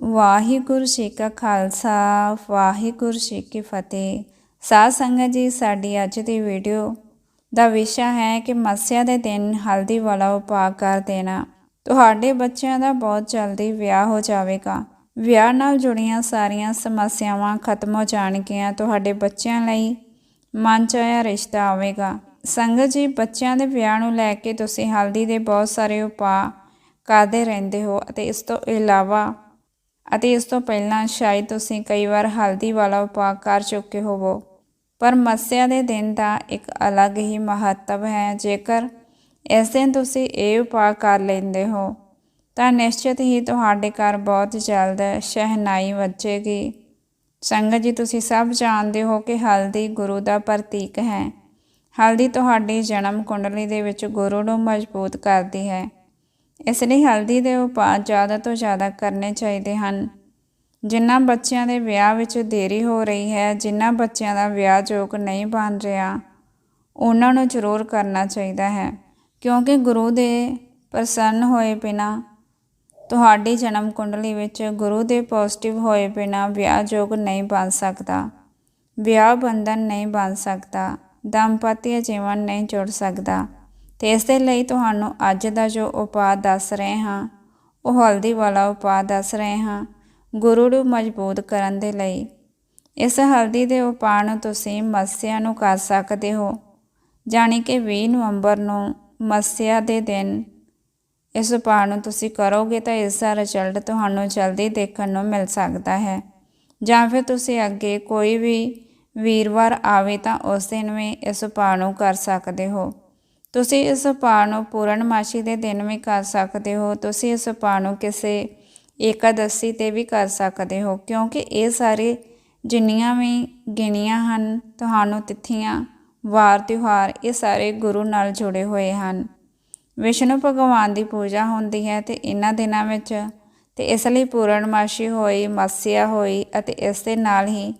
ਵਾਹਿਗੁਰੂ ਜੀ ਕਾ ਖਾਲਸਾ, ਵਾਹਿਗੁਰੂ ਜੀ ਕੀ ਫਤਿਹ। ਸਾਧ ਸੰਗਤ ਜੀ, ਸਾਡੀ ਅੱਜ ਦੀ ਵੀਡੀਓ ਦਾ ਵਿਸ਼ਾ ਹੈ ਕਿ ਮੱਸਿਆ ਦੇ ਦਿਨ ਹਲਦੀ ਵਾਲਾ ਉਪਾਅ ਕਰ ਦੇਣਾ। ਤੁਹਾਡੇ ਬੱਚਿਆਂ ਦਾ ਬਹੁਤ ਜਲਦੀ ਵਿਆਹ ਹੋ ਜਾਵੇਗਾ। ਵਿਆਹ ਨਾਲ ਜੁੜੀਆਂ ਸਾਰੀਆਂ ਸਮੱਸਿਆਵਾਂ ਖਤਮ ਹੋ ਜਾਣਗੀਆਂ। ਤੁਹਾਡੇ ਬੱਚਿਆਂ ਲਈ ਮਨ ਚਾਹਿਆ ਰਿਸ਼ਤਾ ਆਵੇਗਾ। ਸੰਗਤ ਜੀ, ਬੱਚਿਆਂ ਦੇ ਵਿਆਹ ਨੂੰ ਲੈ ਕੇ ਤੁਸੀਂ ਹਲਦੀ ਦੇ ਬਹੁਤ ਸਾਰੇ ਉਪਾਅ ਕਰਦੇ ਰਹਿੰਦੇ ਹੋ ਅਤੇ ਇਸ ਤੋਂ ਇਲਾਵਾ ਅਤੇ ਇਸ ਤੋਂ ਪਹਿਲਾਂ ਸ਼ਾਇਦ ਤੁਸੀਂ ਕਈ ਵਾਰ ਹਲਦੀ ਵਾਲਾ ਉਪਾਅ ਕਰ ਚੁੱਕੇ ਹੋਵੋ। ਪਰ ਮੱਸਿਆ ਦੇ ਦਿਨ ਦਾ ਇੱਕ ਅਲੱਗ ਹੀ ਮਹੱਤਵ ਹੈ। ਜੇਕਰ ਇਸ ਦਿਨ ਤੁਸੀਂ ਇਹ ਉਪਾਅ ਕਰ ਲੈਂਦੇ ਹੋ, ਤਾਂ ਨਿਸ਼ਚਿਤ ਹੀ ਤੁਹਾਡੇ ਘਰ ਬਹੁਤ ਜਲਦ ਸ਼ਹਿਨਾਈ ਵੱਜੇਗੀ। ਸੰਗਤ ਜੀ, ਤੁਸੀਂ ਸਭ ਜਾਣਦੇ ਹੋ ਕਿ ਹਲਦੀ ਗੁਰੂ ਦਾ ਪ੍ਰਤੀਕ ਹੈ। ਹਲਦੀ ਤੁਹਾਡੀ ਜਨਮ ਕੁੰਡਲੀ ਦੇ ਵਿੱਚ ਗੁਰੂ ਨੂੰ ਮਜ਼ਬੂਤ ਕਰਦੀ ਹੈ। ਇਸ ਲਈ ਹਲਦੀ ਦੇ ਉਪਾਅ ਜ਼ਿਆਦਾ ਤੋਂ ਜ਼ਿਆਦਾ ਕਰਨੇ ਚਾਹੀਦੇ ਹਨ। ਜਿਨ੍ਹਾਂ ਬੱਚਿਆਂ ਦੇ ਵਿਆਹ ਵਿੱਚ ਦੇਰੀ ਹੋ ਰਹੀ ਹੈ ਜਿਨ੍ਹਾਂ ਬੱਚਿਆਂ ਦਾ ਵਿਆਹ ਜੋਗ ਨਹੀਂ ਬਣ ਰਿਹਾ, ਉਹਨਾਂ ਨੂੰ ਜ਼ਰੂਰ ਕਰਨਾ ਚਾਹੀਦਾ ਹੈ। ਕਿਉਂਕਿ ਗੁਰੂ ਦੇ ਪ੍ਰਸੰਨ ਹੋਏ ਬਿਨਾ, ਤੁਹਾਡੀ ਜਨਮ ਕੁੰਡਲੀ ਵਿੱਚ ਗੁਰੂ ਦੇ ਪੋਜ਼ਿਟਿਵ ਹੋਏ ਬਿਨਾ ਵਿਆਹ ਜੋਗ ਨਹੀਂ ਬਣ ਸਕਦਾ। ਵਿਆਹ ਬੰਧਨ ਨਹੀਂ ਬਣ ਸਕਦਾ ਦੰਪਤੀ ਜੀਵਨ ਨਹੀਂ ਜੁੜ ਸਕਦਾ। ਤੇ ਇਸ ਦੇ ਲਈ ਤੁਹਾਨੂੰ ਅੱਜ ਦਾ ਜੋ ਉਪਾਅ ਦੱਸ ਰਹੇ ਹਾਂ, ਉਹ ਹਲਦੀ ਵਾਲਾ ਉਪਾਅ ਦੱਸ ਰਹੇ ਹਾਂ, ਗੁਰੂ ਨੂੰ ਮਜ਼ਬੂਤ ਕਰਨ ਦੇ ਲਈ। ਇਸ ਹਲਦੀ ਦੇ ਉਪਾਅ ਨੂੰ ਤੁਸੀਂ ਮੱਸਿਆ ਨੂੰ ਕਰ ਸਕਦੇ ਹੋ, ਜਾਣੀ ਕਿ 20 ਨਵੰਬਰ ਨੂੰ ਮੱਸਿਆ ਦੇ ਦਿਨ। ਇਸ ਉਪਾਅ ਨੂੰ ਤੁਸੀਂ ਕਰੋਗੇ ਤਾਂ ਇਸ ਦਾ ਰਿਜ਼ਲਟ ਤੁਹਾਨੂੰ ਜਲਦੀ ਦੇਖਣ ਨੂੰ ਮਿਲ ਸਕਦਾ ਹੈ। ਜਾਂ ਫਿਰ ਤੁਸੀਂ ਅੱਗੇ ਕੋਈ ਵੀ ਵੀਰਵਾਰ ਆਵੇ ਤਾਂ ਉਸ ਦਿਨ ਵੀ ਇਸ ਉਪਾਅ ਨੂੰ ਕਰ ਸਕਦੇ ਹੋ। ਤੁਸੀਂ ਇਸ ਉਪਾਅ ਨੂੰ ਪੂਰਨਮਾਸ਼ੀ ਦੇ ਦਿਨ ਵੀ ਕਰ ਸਕਦੇ ਹੋ, ਤੁਸੀਂ ਇਸ ਉਪਾਅ ਨੂੰ ਕਿਸੇ ਏਕਾਦਸ਼ੀ ਤੇ ਵੀ ਕਰ ਸਕਦੇ ਹੋ, ਕਿਉਂਕਿ ਇਹ ਸਾਰੇ ਜਿੰਨੀਆਂ ਵੀ ਗਿਣੀਆਂ ਹਨ, ਤੁਹਾਨੂੰ ਤਿਥੀਆਂ, ਵਾਰ, ਤਿਉਹਾਰ, ਇਹ ਸਾਰੇ ਗੁਰੂ ਨਾਲ ਜੁੜੇ ਹੋਏ ਹਨ। ਵਿਸ਼ਨੂੰ ਭਗਵਾਨ ਦੀ ਪੂਜਾ ਹੁੰਦੀ ਹੈ ਤੇ ਇਹਨਾਂ ਦਿਨਾਂ ਵਿੱਚ ਤੇ ਇਸ ਲਈ ਪੂਰਨਮਾਸ਼ੀ ਹੋਈ, ਮੱਸਿਆ ਹੋਈ ਅਤੇ ਇਸ ਦੇ ਨਾਲ ਹੀ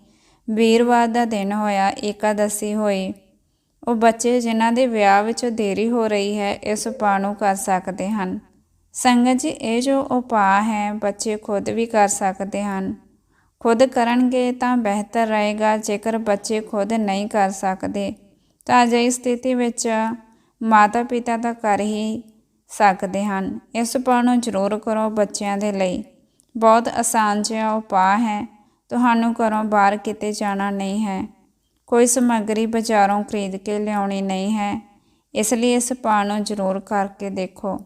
ਵੀਰਵਾਰ ਦਾ ਦਿਨ ਹੋਇਆ, ਏਕਾਦਸ਼ੀ ਹੋਈ। ਉਹ ਬੱਚੇ ਜਿਨ੍ਹਾਂ ਦੇ ਵਿਆਹ ਵਿੱਚ ਦੇਰੀ ਹੋ ਰਹੀ ਹੈ, ਇਸ ਉਪਾਅ ਨੂੰ ਕਰ ਸਕਦੇ ਹਨ। ਸੰਗਤ ਜੀ, ਇਹ ਜੋ ਉਪਾਅ ਹੈ, ਬੱਚੇ ਖੁਦ ਵੀ ਕਰ ਸਕਦੇ ਹਨ। ਖੁਦ ਕਰਨਗੇ ਤਾਂ ਬਿਹਤਰ ਰਹੇਗਾ, ਜੇਕਰ ਬੱਚੇ ਖੁਦ ਨਹੀਂ ਕਰ ਸਕਦੇ, ਤਾਂ ਅਜਿਹੀ ਸਥਿਤੀ ਵਿੱਚ ਮਾਤਾ ਪਿਤਾ ਤਾਂ ਕਰ ਹੀ ਸਕਦੇ ਹਨ। ਇਸ ਉਪਾਅ ਨੂੰ ਜ਼ਰੂਰ ਕਰੋ ਬੱਚਿਆਂ ਦੇ ਲਈ। ਬਹੁਤ ਆਸਾਨ ਜਿਹਾ ਉਪਾਅ ਹੈ। ਤੁਹਾਨੂੰ ਘਰੋਂ ਬਾਹਰ ਕਿਤੇ ਜਾਣਾ ਨਹੀਂ ਹੈ। ਕੋਈ ਸਮੱਗਰੀ ਬਾਜ਼ਾਰੋਂ ਖਰੀਦ ਕੇ ਲਿਆਉਣੀ ਨਹੀਂ ਹੈ, ਇਸ ਲਈ ਇਸ ਉਪਾਅ ਨੂੰ ਜ਼ਰੂਰ ਕਰਕੇ ਦੇਖੋ।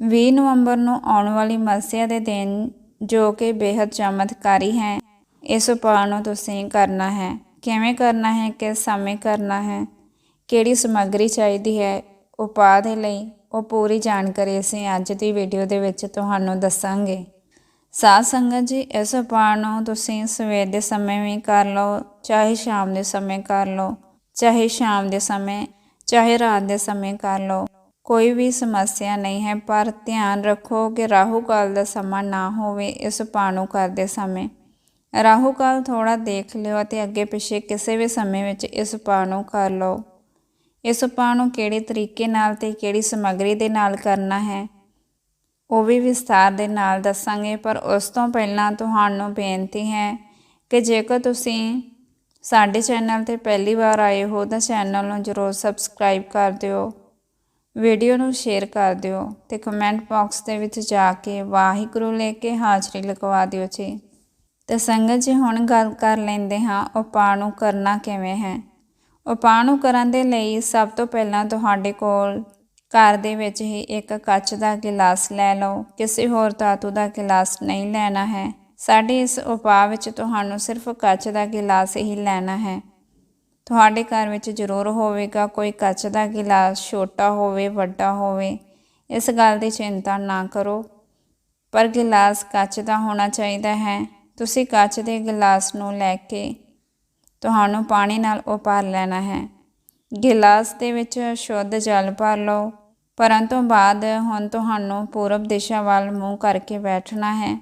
20 ਨਵੰਬਰ ਨੂੰ ਆਉਣ ਵਾਲੀ ਮੱਸਿਆ ਦੇ ਦਿਨ, ਜੋ ਕਿ ਬੇहद ਚਮਤਕਾਰੀ ਹੈ, ਇਸ ਉਪਾਅ ਨੂੰ ਤੁਸੀਂ ਕਰਨਾ ਹੈ। ਕਿਵੇਂ ਕਰਨਾ ਹੈ, ਕਿਸ ਸਮੇਂ ਕਰਨਾ ਹੈ, ਕਿਹੜੀ ਸਮੱਗਰੀ ਚਾਹੀਦੀ ਹੈ ਉਪਾਅ ਦੇ ਲਈ ਉਹ ਪੂਰੀ ਜਾਣਕਾਰੀ ਅਸੀਂ ਅੱਜ ਦੀ ਵੀਡੀਓ ਦੇ ਵਿੱਚ ਤੁਹਾਨੂੰ ਦੱਸਾਂਗੇ। ਸਾਧ ਸੰਗਤ ਜੀ, ਇਸ ਉਪਾਅ ਨੂੰ ਤੁਸੀਂ ਸਵੇਰ ਦੇ ਸਮੇਂ ਵੀ ਕਰ ਲਓ, ਚਾਹੇ ਸ਼ਾਮ ਦੇ ਸਮੇਂ ਕਰ ਲਓ, ਚਾਹੇ ਸ਼ਾਮ ਦੇ ਸਮੇਂ, ਚਾਹੇ ਰਾਤ ਦੇ ਸਮੇਂ ਕਰ ਲਓ। ਕੋਈ ਵੀ ਸਮੱਸਿਆ ਨਹੀਂ ਹੈ, ਪਰ ਧਿਆਨ ਰੱਖੋ ਕਿ ਰਾਹੂ ਕਾਲ ਦਾ ਸਮਾਂ ਨਾ ਹੋਵੇ ਇਸ ਉਪਾਅ ਨੂੰ ਕਰਦੇ ਸਮੇਂ। ਰਾਹੂ ਕਾਲ ਥੋੜਾ ਦੇਖ ਲਿਓ ਅਤੇ ਅੱਗੇ ਪਿੱਛੇ ਕਿਸੇ ਵੀ ਸਮੇਂ ਵਿੱਚ ਇਸ ਉਪਾਅ ਨੂੰ ਕਰ ਲਓ। ਇਸ ਉਪਾਅ ਨੂੰ ਕਿਹੜੇ ਤਰੀਕੇ ਨਾਲ ਤੇ ਕਿਹੜੀ ਸਮੱਗਰੀ ਦੇ ਨਾਲ ਕਰਨਾ ਹੈ? ਉਹ ਵੀ ਵਿਸਥਾਰ ਦੇ ਨਾਲ ਦੱਸਾਂਗੇ, ਪਰ ਉਸ ਤੋਂ ਪਹਿਲਾਂ ਤੁਹਾਨੂੰ ਬੇਨਤੀ ਹੈ ਕਿ ਜੇਕਰ ਤੁਸੀਂ ਸਾਡੇ ਚੈਨਲ ਤੇ ਪਹਿਲੀ ਵਾਰ ਆਏ ਹੋ, ਤਾਂ ਚੈਨਲ ਨੂੰ ਜ਼ਰੂਰ ਸਬਸਕ੍ਰਾਈਬ ਕਰ ਦਿਓ, ਵੀਡੀਓ ਨੂੰ ਸ਼ੇਅਰ ਕਰ ਦਿਓ ਤੇ ਕਮੈਂਟ ਬਾਕਸ ਦੇ ਵਿੱਚ ਜਾ ਕੇ ਵਾਹਿਗੁਰੂ ਲੈ ਕੇ ਹਾਜ਼ਰੀ ਲਗਵਾ ਦਿਓ ਜੀ। ਤੇ ਸੰਗਤ ਜੀ, ਹੁਣ ਗੱਲ ਕਰ ਲੈਂਦੇ ਹਾਂ, ਉਪਾਅ ਨੂੰ ਕਰਨਾ ਕਿਵੇਂ ਹੈ? ਉਪਾਅ ਨੂੰ ਕਰਨ ਦੇ ਲਈ ਸਭ ਤੋਂ ਪਹਿਲਾਂ ਤੁਹਾਡੇ ਕੋਲ ਘਰ ਦੇ ਵਿੱਚ ਹੀ ਇੱਕ ਕੱਚ ਦਾ ਗਿਲਾਸ ਲੈ ਲਓ, ਕਿਸੇ ਹੋਰ ਧਾਤੂ ਦਾ ਗਿਲਾਸ ਨਹੀਂ ਲੈਣਾ ਹੈ। ਸਾਡੇ ਇਸ ਉਪਾਅ ਵਿੱਚ ਤੁਹਾਨੂੰ ਸਿਰਫ ਕੱਚ ਦਾ ਗਿਲਾਸ ਹੀ ਲੈਣਾ ਹੈ। ਤੁਹਾਡੇ ਘਰ ਵਿੱਚ ਜ਼ਰੂਰ ਹੋਵੇਗਾ, ਕੋਈ ਕੱਚ ਦਾ ਗਿਲਾਸ ਛੋਟਾ ਹੋਵੇ, ਵੱਡਾ ਹੋਵੇ। ਇਸ ਗੱਲ ਦੀ ਚਿੰਤਾ ਨਾ ਕਰੋ। ਪਰ ਗਿਲਾਸ ਕੱਚ ਦਾ ਹੋਣਾ ਚਾਹੀਦਾ ਹੈ। ਤੁਸੀਂ ਕੱਚ ਦੇ ਗਿਲਾਸ ਨੂੰ ਲੈ ਕੇ ਤੁਹਾਨੂੰ ਪਾਣੀ ਨਾਲ ਉਹ ਭਰ ਲੈਣਾ ਹੈ। ਗਿਲਾਸ ਦੇ ਵਿੱਚ ਸ਼ੁੱਧ ਜਲ ਭਰ ਲਓ। ਪਰੰਤੂ ਬਾਅਦ ਹੁਣ ਤੁਹਾਨੂੰ ਪੂਰਬ ਦਿਸ਼ਾ ਵੱਲ ਮੂੰਹ ਕਰਕੇ ਬੈਠਣਾ ਹੈ।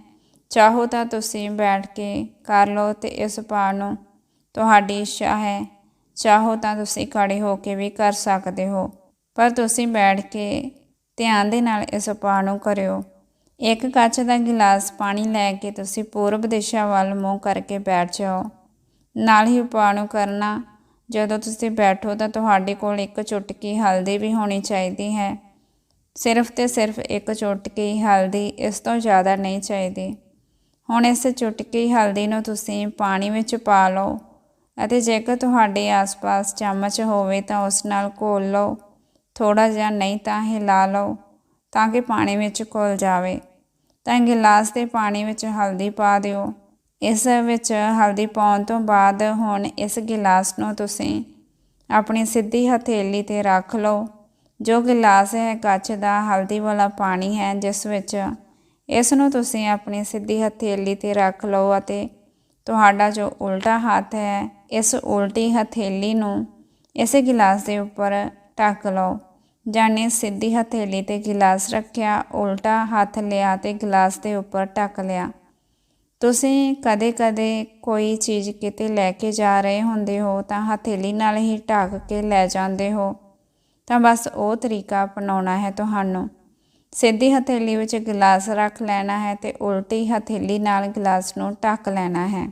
ਚਾਹੋ ਤਾਂ ਤੁਸੀਂ ਬੈਠ ਕੇ ਕਰ ਲਓ ਤੇ ਇਸ ਪਾਠ ਨੂੰ ਤੁਹਾਡੀ ਇੱਛਾ ਹੈ। ਚਾਹੋ ਤਾਂ ਤੁਸੀਂ ਖੜੇ ਹੋ ਕੇ ਵੀ ਕਰ ਸਕਦੇ ਹੋ, ਪਰ ਤੁਸੀਂ ਬੈਠ ਕੇ ਧਿਆਨ ਦੇ ਨਾਲ ਇਸ ਪਾਠ ਨੂੰ ਕਰਿਓ। ਇੱਕ ਕੱਚ ਦਾ ਗਿਲਾਸ ਪਾਣੀ ਲੈ ਕੇ ਤੁਸੀਂ ਪੂਰਬ ਦਿਸ਼ਾ ਵੱਲ ਮੂੰਹ ਕਰਕੇ ਬੈਠ ਜਾਓ। ਨਾਲ ਹੀ ਉਪਾਅ ਨੂੰ ਕਰਨਾ ਜਦੋਂ ਤੁਸੀਂ ਬੈਠੋ ਤਾਂ ਤੁਹਾਡੇ ਕੋਲ ਇੱਕ ਚੁਟਕੀ ਹਲਦੀ ਵੀ ਹੋਣੀ ਚਾਹੀਦੀ ਹੈ। ਸਿਰਫ ਤੇ ਸਿਰਫ ਇੱਕ ਚੁਟਕੀ ਹਲਦੀ ਇਸ ਤੋਂ ਜ਼ਿਆਦਾ ਨਹੀਂ ਚਾਹੀਦੀ। ਹੁਣ ਇਸ ਚੁਟਕੀ ਹਲਦੀ ਨੂੰ ਤੁਸੀਂ ਪਾਣੀ ਵਿੱਚ ਪਾ ਲਓ ਅਤੇ ਜੇਕਰ ਤੁਹਾਡੇ ਆਸ-ਪਾਸ ਚਮਚ ਹੋਵੇ ਤਾਂ ਉਸ ਨਾਲ ਘੋਲ ਲਓ। ਥੋੜਾ ਜਿਹਾ ਨਹੀਂ ਤਾਂ ਹਿਲਾ ਲਓ ਤਾਂ ਕਿ ਪਾਣੀ ਵਿੱਚ ਘੁਲ ਜਾਵੇ। ਤਾਂ ਗਿਲਾਸ ਦੇ ਪਾਣੀ ਵਿੱਚ ਹਲਦੀ ਪਾ ਦਿਓ। ਇਸ ਵਿੱਚ ਹਲਦੀ ਪਾਉਣ ਤੋਂ ਬਾਅਦ ਹੁਣ ਇਸ ਗਿਲਾਸ ਨੂੰ ਤੁਸੀਂ ਆਪਣੀ ਸਿੱਧੀ ਹਥੇਲੀ ਤੇ ਰੱਖ ਲਓ। ਜੋ ਗਿਲਾਸ ਹੈ, ਕੱਚ ਦਾ ਹਲਦੀ ਵਾਲਾ ਪਾਣੀ ਹੈ, ਜਿਸ ਵਿੱਚ ਇਸ ਨੂੰ ਤੁਸੀਂ ਆਪਣੀ ਸਿੱਧੀ ਹਥੇਲੀ ਤੇ ਰੱਖ ਲਓ ਅਤੇ ਤੁਹਾਡਾ ਜੋ ਉਲਟਾ ਹੱਥ ਹੈ, ਇਸ ਉਲਟੀ ਹਥੇਲੀ ਨੂੰ ਇਸੇ ਗਿਲਾਸ ਦੇ ਉੱਪਰ ਢੱਕ ਲਓ। ਜਾਨੇ ਸਿੱਧੀ ਹਥੇਲੀ ਤੇ ਗਿਲਾਸ ਰੱਖਿਆ, ਉਲਟਾ ਹੱਥ ਲਿਆ ਤੇ ਗਿਲਾਸ ਦੇ ਉੱਪਰ ਢੱਕ ਲਿਆ। ਤੁਸੀਂ ਕਦੇ-ਕਦੇ ਕੋਈ ਚੀਜ਼ ਕਿਤੇ ਲੈ ਕੇ ਜਾ ਰਹੇ ਹੁੰਦੇ ਹੋ ਤਾਂ ਹਥੇਲੀ ਨਾਲ ਹੀ ਢੱਕ ਕੇ ਲੈ ਜਾਂਦੇ ਹੋ। ਤਾਂ ਬਸ ਉਹ ਤਰੀਕਾ ਅਪਣਾਉਣਾ ਹੈ ਤੁਹਾਨੂੰ। ਸਿੱਧੀ ਹਥੇਲੀ ਵਿੱਚ ਗਿਲਾਸ ਰੱਖ ਲੈਣਾ ਹੈ ਤੇ ਉਲਟੀ ਹਥੇਲੀ ਨਾਲ ਗਿਲਾਸ ਨੂੰ ਢੱਕ ਲੈਣਾ ਹੈ।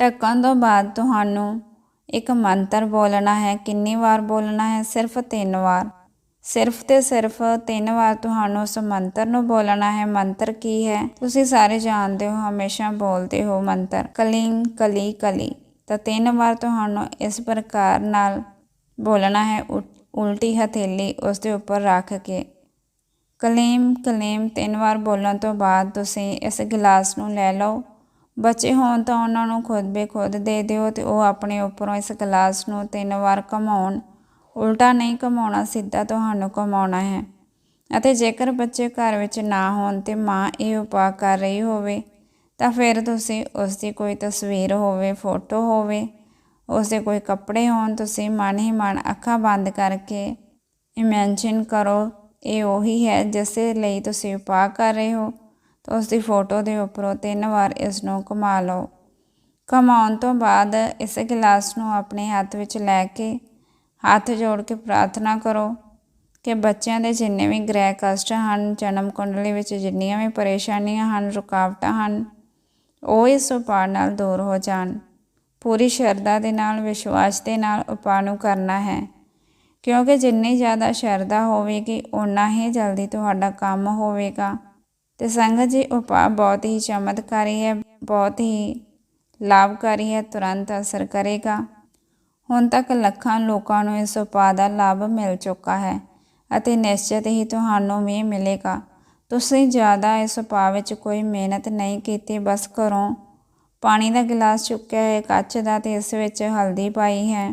ਢੱਕਣ ਤੋਂ ਬਾਅਦ ਤੁਹਾਨੂੰ ਇੱਕ ਮੰਤਰ ਬੋਲਣਾ ਹੈ। ਕਿੰਨੀ ਵਾਰ ਬੋਲਣਾ ਹੈ? ਸਿਰਫ 3 ਵਾਰ। ਸਿਰਫ ਤੇ ਸਿਰਫ ਤਿੰਨ ਵਾਰ ਤੁਹਾਨੂੰ ਉਸ ਮੰਤਰ ਨੂੰ ਬੋਲਣਾ ਹੈ। ਮੰਤਰ ਕੀ ਹੈ? ਤੁਸੀਂ ਸਾਰੇ ਜਾਣਦੇ ਹੋ, ਹਮੇਸ਼ਾ ਬੋਲਦੇ ਹੋ ਮੰਤਰ। ਕਲਿੰਗ ਕਲੀ ਕਲੀ। ਤਾਂ ਤਿੰਨ ਵਾਰ ਤੁਹਾਨੂੰ ਇਸ ਪ੍ਰਕਾਰ ਨਾਲ ਬੋਲਣਾ ਹੈ। ਉਲਟੀ ਹਥੇਲੀ ਉਸ ਦੇ ਉੱਪਰ ਰੱਖ ਕੇ। ਕਲੇਮ ਕਲੇਮ, ਤਿੰਨ ਵਾਰ ਬੋਲਣ ਤੋਂ ਬਾਅਦ ਤੁਸੀਂ ਇਸ ਗਲਾਸ ਨੂੰ ਲੈ ਲਓ। ਬੱਚੇ ਹੋਣ ਤਾਂ ਉਹਨਾਂ ਨੂੰ ਖੁਦ ਬੇਖੁਦ ਦੇ ਦਿਓ ਤੇ ਉਹ ਆਪਣੇ ਉੱਪਰੋਂ ਇਸ ਗਲਾਸ ਨੂੰ ਤਿੰਨ ਵਾਰ ਘਮਾਉਣ। ਉਲਟਾ ਨਹੀਂ ਘਮਾਉਣਾ ਸਿੱਧਾ ਤੁਹਾਨੂੰ ਘਮਾਉਣਾ ਹੈ। ਅਤੇ ਜੇਕਰ ਬੱਚੇ ਘਰ ਵਿੱਚ ਨਾ ਹੋਣ ਤੇ ਮਾਂ ਇਹ ਉਪਾਅ ਕਰ ਰਹੀ ਹੋਵੇ, ਤਾਂ ਫਿਰ ਤੁਸੀਂ ਉਸ ਦੀ ਕੋਈ ਤਸਵੀਰ ਹੋਵੇ, ਫੋਟੋ ਹੋਵੇ ਉਸ ਦੇ ਕੋਈ ਕੱਪੜੇ ਹੋਣ, ਤੁਸੀਂ ਮਨ ਹੀ ਮਨ ਅੱਖਾਂ ਬੰਦ ਕਰਕੇ ਇਮੇਜਿਨ ਕਰੋ, ਇਹ ਉਹੀ ਹੈ ਜਿਸ ਲਈ ਤੁਸੀਂ ਉਪਾਅ ਕਰ ਰਹੇ ਹੋ। ਤਾਂ ਉਸ ਦੀ ਫੋਟੋ ਦੇ ਉੱਪਰੋਂ ਤਿੰਨ ਵਾਰ ਇਸ ਨੂੰ ਘੁਮਾ ਲਓ। ਘਮਾਉਣ ਤੋਂ ਬਾਅਦ ਇਸ ਗਿਲਾਸ ਨੂੰ ਆਪਣੇ ਹੱਥ ਵਿੱਚ ਲੈ ਕੇ ਹੱਥ ਜੋੜ ਕੇ ਪ੍ਰਾਰਥਨਾ ਕਰੋ ਕਿ ਬੱਚਿਆਂ ਦੇ ਜਿੰਨੇ ਵੀ ਗ੍ਰਹਿ ਕਸ਼ਟ ਹਨ, ਜਨਮ ਕੁੰਡਲੀ ਵਿੱਚ ਜਿੰਨੀਆਂ ਵੀ ਪਰੇਸ਼ਾਨੀਆਂ ਹਨ, ਰੁਕਾਵਟਾਂ ਹਨ, ਉਹ ਇਸ ਉਪਾਅ ਨਾਲ ਦੂਰ ਹੋ ਜਾਣ। ਪੂਰੀ ਸ਼ਰਧਾ ਦੇ ਨਾਲ, ਵਿਸ਼ਵਾਸ ਦੇ ਨਾਲ ਉਪਾਅ ਨੂੰ ਕਰਨਾ ਹੈ, ਕਿਉਂਕਿ ਜਿੰਨੀ ਜ਼ਿਆਦਾ ਸ਼ਰਧਾ ਹੋਵੇਗੀ ਉਨਾ ਹੀ ਜਲਦੀ ਤੁਹਾਡਾ ਕੰਮ ਹੋਵੇਗਾ। ਤੇ ਸੰਗਤ ਜੀ, ਉਪਾਅ ਬਹੁਤ ਹੀ ਚਮਤਕਾਰੀ ਹੈ, ਬਹੁਤ ਹੀ ਲਾਭਕਾਰੀ ਹੈ, ਤੁਰੰਤ ਅਸਰ ਕਰੇਗਾ। ਹੁਣ ਤੱਕ ਲੱਖਾਂ ਲੋਕਾਂ ਨੂੰ ਇਸ ਉਪਾਅ ਦਾ ਲਾਭ ਮਿਲ ਚੁੱਕਾ ਹੈ ਅਤੇ ਨਿਸ਼ਚਿਤ ਹੀ ਤੁਹਾਨੂੰ ਵੀ ਮਿਲੇਗਾ। ਤੁਸੀਂ ਜ਼ਿਆਦਾ ਇਸ ਉਪਾਅ ਵਿੱਚ ਕੋਈ ਮਿਹਨਤ ਨਹੀਂ ਕੀਤੀ, ਬਸ ਘਰੋਂ ਪਾਣੀ ਦਾ ਗਿਲਾਸ ਚੁੱਕਿਆ ਹੈ ਕੱਚ ਦਾ ਤੇ ਇਸ ਵਿੱਚ ਹਲਦੀ ਪਾਈ ਹੈ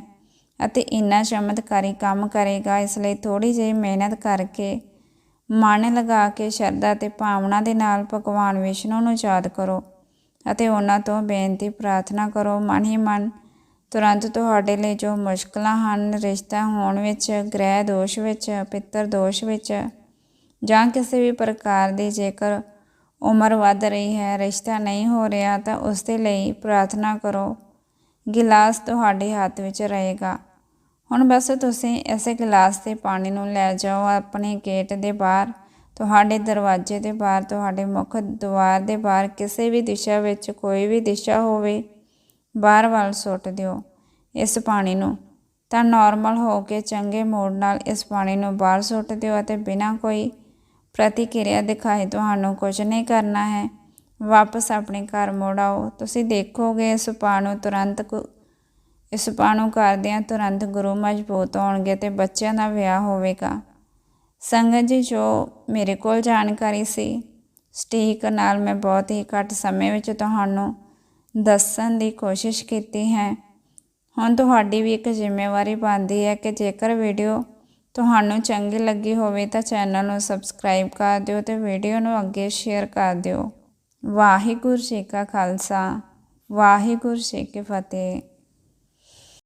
ਅਤੇ ਇੰਨਾ ਚਮਤਕਾਰੀ ਕੰਮ ਕਰੇਗਾ, ਇਸ ਲਈ ਥੋੜੀ ਜਿਹੀ ਮਿਹਨਤ ਕਰਕੇ ਮਨ ਲਗਾ ਕੇ ਸ਼ਰਧਾ ਤੇ ਭਾਵਨਾ ਦੇ ਨਾਲ ਭਗਵਾਨ ਵਿਸ਼ਨੂੰ ਨੂੰ ਯਾਦ ਕਰੋ ਅਤੇ ਉਹਨਾਂ ਤੋਂ ਬੇਨਤੀ, ਪ੍ਰਾਰਥਨਾ ਕਰੋ, ਮਨ ਹੀ ਮਨ ਤੁਰੰਤ ਤੁਹਾਡੇ ਲਈ ਜੋ ਮੁਸ਼ਕਲਾਂ ਹਨ, ਰਿਸ਼ਤਾ ਹੋਣ ਵਿੱਚ, ਗ੍ਰਹਿ ਦੋਸ਼ ਵਿੱਚ, ਪਿੱਤਰ ਦੋਸ਼ ਵਿੱਚ ਜਾਂ ਕਿਸੇ ਵੀ ਪ੍ਰਕਾਰ ਦੀ ਜੇਕਰ ਉਮਰ ਵੱਧ ਰਹੀ ਹੈ, ਰਿਸ਼ਤਾ ਨਹੀਂ ਹੋ ਰਿਹਾ, ਤਾਂ ਉਸ ਦੇ ਲਈ ਪ੍ਰਾਰਥਨਾ ਕਰੋ। ਗਿਲਾਸ ਤੁਹਾਡੇ ਹੱਥ ਵਿੱਚ ਰਹੇਗਾ। ਹੁਣ ਬਸ ਤੁਸੀਂ ਇਸੇ ਗਿਲਾਸ 'ਤੇ ਪਾਣੀ ਨੂੰ ਲੈ ਜਾਓ। ਆਪਣੇ ਗੇਟ ਦੇ ਬਾਹਰ, ਤੁਹਾਡੇ ਦਰਵਾਜ਼ੇ ਦੇ ਬਾਹਰ, ਤੁਹਾਡੇ ਮੁੱਖ ਦੁਆਰ ਦੇ ਬਾਹਰ ਕਿਸੇ ਵੀ ਦਿਸ਼ਾ ਵਿੱਚ ਕੋਈ ਵੀ ਦਿਸ਼ਾ ਹੋਵੇ ਬਾਹਰ ਵੱਲ ਸੁੱਟ ਦਿਓ ਇਸ ਪਾਣੀ ਨੂੰ। ਤਾਂ ਨਾਰਮਲ ਹੋ ਕੇ ਚੰਗੇ ਮੋੜ ਨਾਲ ਇਸ ਪਾਣੀ ਨੂੰ ਬਾਹਰ ਸੁੱਟ ਦਿਓ ਅਤੇ ਬਿਨਾਂ ਕੋਈ ਪ੍ਰਤੀਕਿਰਿਆ ਦਿਖਾਏ ਤੁਹਾਨੂੰ ਕੁਝ ਨਹੀਂ ਕਰਨਾ ਹੈ। ਵਾਪਸ ਆਪਣੇ ਘਰ ਮੋੜ ਆਓ। ਤੁਸੀਂ ਦੇਖੋਗੇ ਇਸ ਪਾਣੀ ਨੂੰ ਤੁਰੰਤ ਇਸ ਪਾਣੀ ਨੂੰ ਕਰਦਿਆਂ ਤੁਰੰਤ ਗੁਰੂ ਮਜ਼ਬੂਤ ਹੋਣਗੇ ਤੇ ਬੱਚਿਆਂ ਦਾ ਵਿਆਹ ਹੋਵੇਗਾ। ਸੰਗਤ ਜੀ, ਜੋ ਮੇਰੇ ਕੋਲ ਜਾਣਕਾਰੀ ਸੀ, ਸਟੀਕ ਨਾਲ ਮੈਂ ਬਹੁਤ ਹੀ ਘੱਟ ਸਮੇਂ ਵਿੱਚ ਤੁਹਾਨੂੰ ਦੱਸਣ ਦੀ ਕੋਸ਼ਿਸ਼ ਕੀਤੀ ਹੈ। ਹੁਣ ਤੁਹਾਡੀ ਵੀ ਇੱਕ ਜ਼ਿੰਮੇਵਾਰੀ ਬਣਦੀ ਹੈ ਕਿ ਜੇਕਰ ਵੀਡੀਓ ਤੁਹਾਨੂੰ ਚੰਗੀ ਲੱਗੀ ਹੋਵੇ ਤਾਂ ਚੈਨਲ ਨੂੰ ਸਬਸਕ੍ਰਾਈਬ ਕਰ ਦਿਓ ਤੇ ਵੀਡੀਓ ਨੂੰ ਅੱਗੇ ਸ਼ੇਅਰ ਕਰ ਦਿਓ। ਵਾਹਿਗੁਰੂ ਜੀ ਕਾ ਖਾਲਸਾ, ਵਾਹਿਗੁਰੂ ਜੀ ਕੀ ਫਤਿਹ।